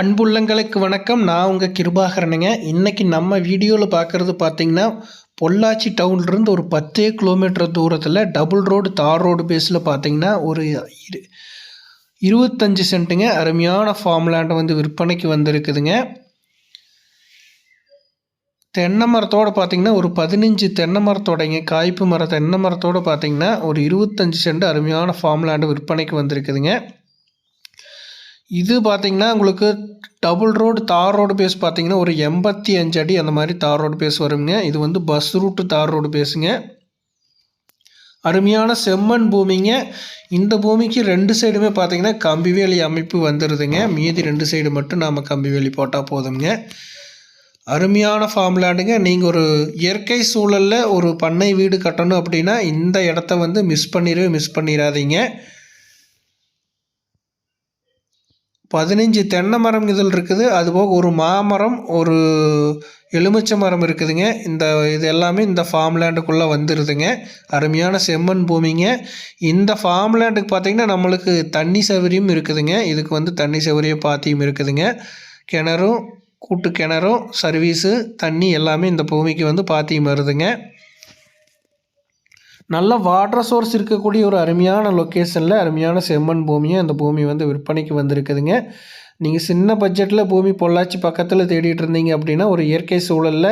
அன்புள்ளங்களுக்கு வணக்கம். நான் உங்கள் கிருபாகரனுங்க. இன்றைக்கி நம்ம வீடியோவில் பார்க்குறது பார்த்தீங்கன்னா பொள்ளாச்சி டவுன்லேருந்து ஒரு பத்தே கிலோமீட்டர் தூரத்தில் டபுள் ரோடு தார் ரோடு பேஸில் பார்த்தீங்கன்னா ஒரு இரு இருபத்தஞ்சி சென்ட்டுங்க. அருமையான ஃபார்ம் லேண்டை வந்து விற்பனைக்கு வந்திருக்குதுங்க. தென்னை மரத்தோடு பார்த்திங்கன்னா ஒரு பதினஞ்சு தென்னை மரத்தோடைங்க. காய்ப்பு மர தென்னை மரத்தோடு பார்த்தீங்கன்னா ஒரு இருபத்தஞ்சி சென்ட் அருமையான ஃபார்ம் லேண்டு விற்பனைக்கு வந்திருக்குதுங்க. இது பார்த்தீங்கன்னா உங்களுக்கு double road tar road face பார்த்தீங்கன்னா ஒரு எண்பத்தி அஞ்சு அடி அந்த மாதிரி தார் ரோடு பேஸ் வருங்க. இது வந்து பஸ் ரூட்டு தார் ரோடு பேஸுங்க அருமையான செம்மண் பூமிங்க. இந்த பூமிக்கு ரெண்டு சைடுமே பார்த்தீங்கன்னா கம்பிவேலி அமைப்பு வந்துடுதுங்க மீதி ரெண்டு சைடு மட்டும் நாம் கம்பி வேலி போட்டால் போதுங்க அருமையான ஃபார்ம் லேண்டுங்க நீங்கள் ஒரு இயற்கை சூழலில் ஒரு பண்ணை வீடு கட்டணும் அப்படின்னா இந்த இடத்த வந்து மிஸ் பண்ணிடவே மிஸ் பண்ணிடாதீங்க. பதினஞ்சு தென்னை மரம் இதில் இருக்குது. அதுபோக ஒரு மாமரம் ஒரு எலுமிச்சை மரம் இருக்குதுங்க. இந்த இது எல்லாமே இந்த ஃபார்ம் லேண்டுக்குள்ளே வந்துடுதுங்க அருமையான செம்மண் பூமிங்க. இந்த ஃபார்ம் லேண்டுக்கு பார்த்திங்கன்னா நம்மளுக்கு தண்ணி சௌகரியம் இருக்குதுங்க. இதுக்கு வந்து தண்ணி சௌகரியம் பாத்தியும் இருக்குதுங்க. கிணறும் கூட்டு கிணறும் சர்வீஸு தண்ணி எல்லாமே இந்த பூமிக்கு வந்து பாத்தியும் வருதுங்க. நல்ல வாட்டர் சோர்ஸ் இருக்கக்கூடிய ஒரு அருமையான லொக்கேஷனில் அருமையான செம்மண் பூமியை அந்த பூமி வந்து விற்பனைக்கு வந்திருக்குதுங்க. நீங்கள் சின்ன பட்ஜெட்டில் பூமி பொள்ளாச்சி பக்கத்தில் தேடிட்டு இருந்தீங்க அப்படின்னா ஒரு இயற்கை சூழலில்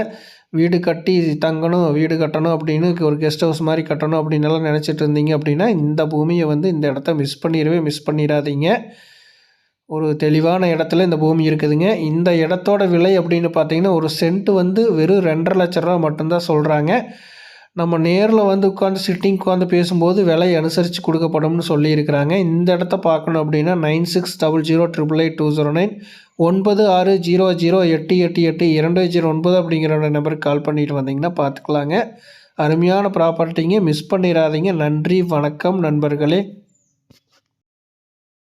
வீடு கட்டி தங்கணும் வீடு கட்டணும் அப்படின்னு ஒரு கெஸ்ட் ஹவுஸ் மாதிரி கட்டணும் அப்படின்னலாம் நினச்சிட்டு இருந்தீங்க அப்படின்னா இந்த பூமியை வந்து இந்த இடத்த மிஸ் பண்ணிடவே மிஸ் பண்ணிடாதீங்க. ஒரு தெளிவான இடத்துல இந்த பூமி இருக்குதுங்க. இந்த இடத்தோட விலை அப்படின்னு பார்த்தீங்கன்னா ஒரு சென்ட் வந்து வெறும் ரெண்டரை லட்ச ரூபா மட்டும்தான் சொல்கிறாங்க நம்ம நேரில் வந்து உட்காந்து சிட்டிங் உட்காந்து பேசும்போது விலை அனுசரித்து கொடுக்கப்படும்னு சொல்லியிருக்கிறாங்க. இந்த இடத்த பார்க்கணும் அப்படின்னா nine six double zero triple eight two zero nine ஒன்பது ஆறு ஜீரோ ஜீரோ எட்டு எட்டு எட்டு இரண்டு ஜீரோ ஒன்பது அப்படிங்கிற நம்பருக்கு கால் பண்ணிட்டு வந்தீங்கன்னா பார்த்துக்கலாங்க. அருமையான ப்ராப்பர்ட்டிங்க மிஸ் பண்ணிடாதீங்க. நன்றி வணக்கம் நண்பர்களே.